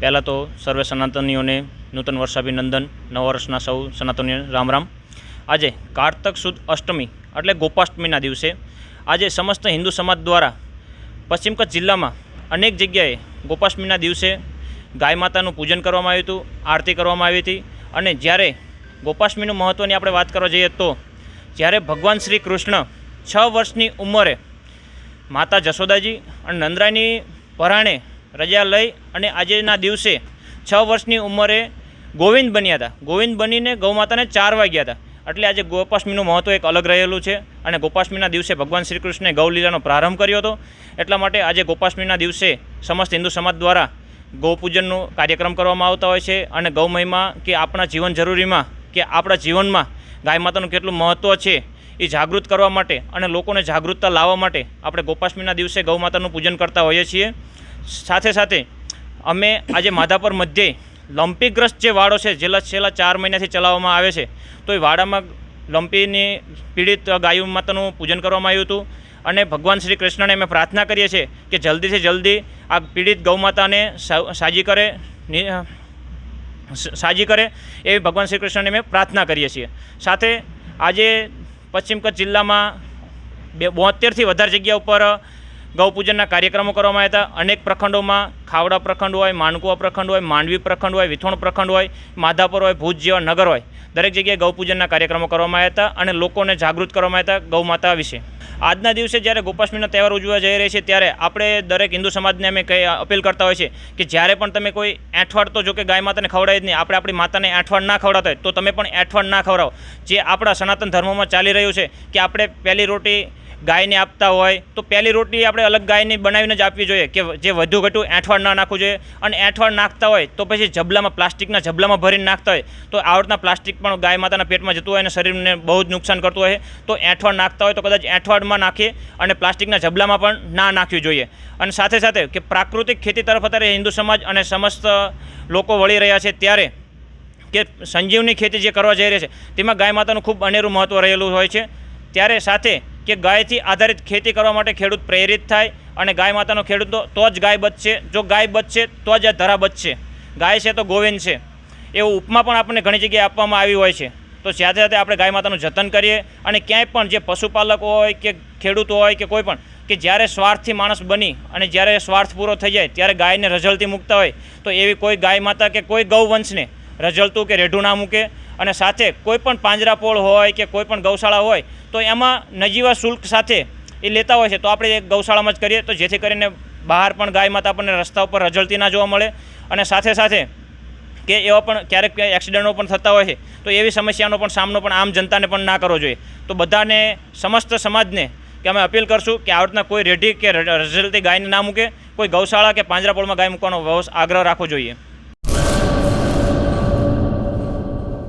પહેલાં તો સર્વે સનાતનીઓને નૂતન વર્ષાભિનંદન, નવ વર્ષના સૌ સનાતનીઓ રામ રામ આજે કારતક સુદ અષ્ટમી, એટલે ગોપાષ્ટમીના દિવસે, આજે સમસ્ત હિન્દુ સમાજ દ્વારા પશ્ચિમ કચ્છ જિલ્લામાં અનેક જગ્યાએ ગોપાષ્ટમીના દિવસે ગાય માતાનું પૂજન કરવામાં આવ્યું હતું, આરતી કરવામાં આવી હતી. અને જ્યારે ગોપાષ્ટમીનું મહત્ત્વની આપણે વાત કરવા જઈએ તો, જ્યારે ભગવાન શ્રી કૃષ્ણ છ વર્ષની ઉંમરે માતા જશોદાજી અને નંદરાયની પરાણે રજા લઈ અને આજેના દિવસે છ વર્ષની ઉંમરે ગોવિંદ બન્યા હતા. ગોવિંદ બનીને ગૌમાતાને ચાર વાગ્યા હતા. એટલે આજે ગોપાષ્ટમીનું મહત્ત્વ એક અલગ રહેલું છે અને ગોપાષ્ટમીના દિવસે ભગવાન શ્રી કૃષ્ણે ગૌલીલાનો પ્રારંભ કર્યો હતો. એટલા માટે આજે ગોપાષ્ટમીના દિવસે સમસ્ત હિન્દુ સમાજ દ્વારા ગૌપૂજનનો કાર્યક્રમ કરવામાં આવતા હોય છે અને ગૌ મહિમા કે આપણા જીવન જરૂરીમાં કે આપણા જીવનમાં ગાય માતાનું કેટલું મહત્ત્વ છે એ જાગૃત કરવા માટે અને લોકોને જાગૃતતા લાવવા માટે આપણે ગોપાષ્ટમીના દિવસે ગૌ માતાનું પૂજન કરતા હોઈએ છીએ. સાથે સાથે અમે આજે માધાપર મધ્યે લંપીગ્રસ્ત જે વાડો છે, જેલા છેલ્લા ચાર મહિનાથી ચલાવવામાં આવે છે, તો એ વાડામાં લંપીની પીડિત ગાયુ માતાનું પૂજન કરવામાં આવ્યું હતું અને ભગવાન શ્રી કૃષ્ણને અમે પ્રાર્થના કરીએ છીએ કે જલ્દીથી જલ્દી આ પીડિત ગૌમાતાને સાજી કરે સાજી કરે એવી ભગવાન શ્રી કૃષ્ણને અમે પ્રાર્થના કરીએ છીએ. સાથે આજે પશ્ચિમ કચ્છ જિલ્લામાં બે, બોતેરથી વધારે જગ્યા ઉપર ગૌપૂજનના કાર્યક્રમો કરવામાં આવ્યા હતા. અનેક પ્રખંડોમાં ખાવડા પ્રખંડ હોય માનકુવા પ્રખંડ હોય, માંડવી પ્રખંડ હોય, વિથોણ પ્રખંડ હોય, માધાપર હોય, ભુજ જેવા નગર હોય, દરેક જગ્યાએ ગૌપૂજનના કાર્યક્રમો કરવામાં આવ્યા હતા અને લોકોને જાગૃત કરવામાં આવ્યા હતા ગૌમાતા વિશે. આજના દિવસે જ્યારે ગોપાષ્ટમીનો તહેવાર ઉજવવા જઈ રહી છે ત્યારે આપણે દરેક હિન્દુ સમાજને અમે કંઈ અપીલ કરતા હોય છે કે જ્યારે પણ તમે કોઈ એઠવાડ તો જો કે ગાય માતાને ખવડાવી જ નહીં, આપણે આપણી માતાને એઠવાડ ના ખવડાવતા હોય, તો તમે પણ એઠવાડ ના ખવડાવો. જે આપણા સનાતન ધર્મમાં ચાલી રહ્યું છે કે આપણે પહેલી રોટી ગાયને આપતા હોય, તો પહેલી રોટલી આપણે અલગ ગાયની બનાવીને જ આપવી જોઈએ કે જે વધુ ઘટું એંઠવાડ ના નાખવું જોઈએ. અને એંઠવાડ નાખતા હોય, તો પછી જબલામાં, પ્લાસ્ટિકના જબલામાં ભરીને નાખતા હોય, તો આવડતના પ્લાસ્ટિક પણ ગાય માતાના પેટમાં જતું હોય અને શરીરને બહુ જ નુકસાન કરતું હોય. તો એંઠવાડ નાખતા હોય, તો કદાચ એંઠવાડમાં નાખીએ અને પ્લાસ્ટિકના જબલામાં પણ ના નાખવી જોઈએ. અને સાથે સાથે કે પ્રાકૃતિક ખેતી તરફ અત્યારે હિન્દુ સમાજ અને સમસ્ત લોકો વળી રહ્યા છે ત્યારે કે સંજીવની ખેતી જે કરવા જઈ રહી છે, તેમાં ગાય માતાનું ખૂબ અનેરું મહત્ત્વ રહેલું હોય છે. ત્યારે સાથે કે ગાયથી આધારિત ખેતી કરવા માટે ખેડૂત પ્રેરિત થાય અને ગાય માતાનો ખેડૂત તો- જ ગાય બચશે. જો ગાય બચશે, તો જ આ ધરા બચશે. ગાય છે તો ગોવિંદ છે. એવું ઉપમા પણ આપણને ઘણી જગ્યાએ આપવામાં આવી હોય છે. તો સાથે સાથે આપણે ગાય માતાનું જતન કરીએ અને ક્યાંય પણ જે પશુપાલક હોય કે ખેડૂત હોય કે કોઈ પણ, કે જ્યારે સ્વાર્થથી માણસ બની અને જ્યારે સ્વાર્થ પૂરો થઈ જાય, ત્યારે ગાયને રઝળતી મૂકતા હોય, તો એવી કોઈ ગાય માતા કે કોઈ ગૌવંશને રઝળતું કે રેઢું ના મૂકે અને સાથે કોઈપણ પાંજરાપોળ હોય કે કોઈપણ ગૌશાળા હોય, તો એમાં નજીવા શુલ્ક સાથે એ લેતા હોય છે. તો આપણે ગૌશાળામાં જ કરીએ. તો જેથી કરીને બહાર પણ ગાય માતા આપણને રસ્તા ઉપર રજળતી ના જોવા મળે. અને સાથે સાથે કે એવા પણ ક્યારેક એક્સિડન્ટો પણ થતા હોય છે. તો એવી સમસ્યાનો પણ સામનો પણ આમ જનતાને પણ ના કરવો જોઈએ. તો બધાને સમસ્ત સમાજને કે અમે અપીલ કરશું કે આવડતના કોઈ રેઢી કે રઝલતી ગાયને ના મૂકે. કોઈ ગૌશાળા કે પાંજરાપોળમાં ગાય મૂકવાનો આગ્રહ રાખવો જોઈએ.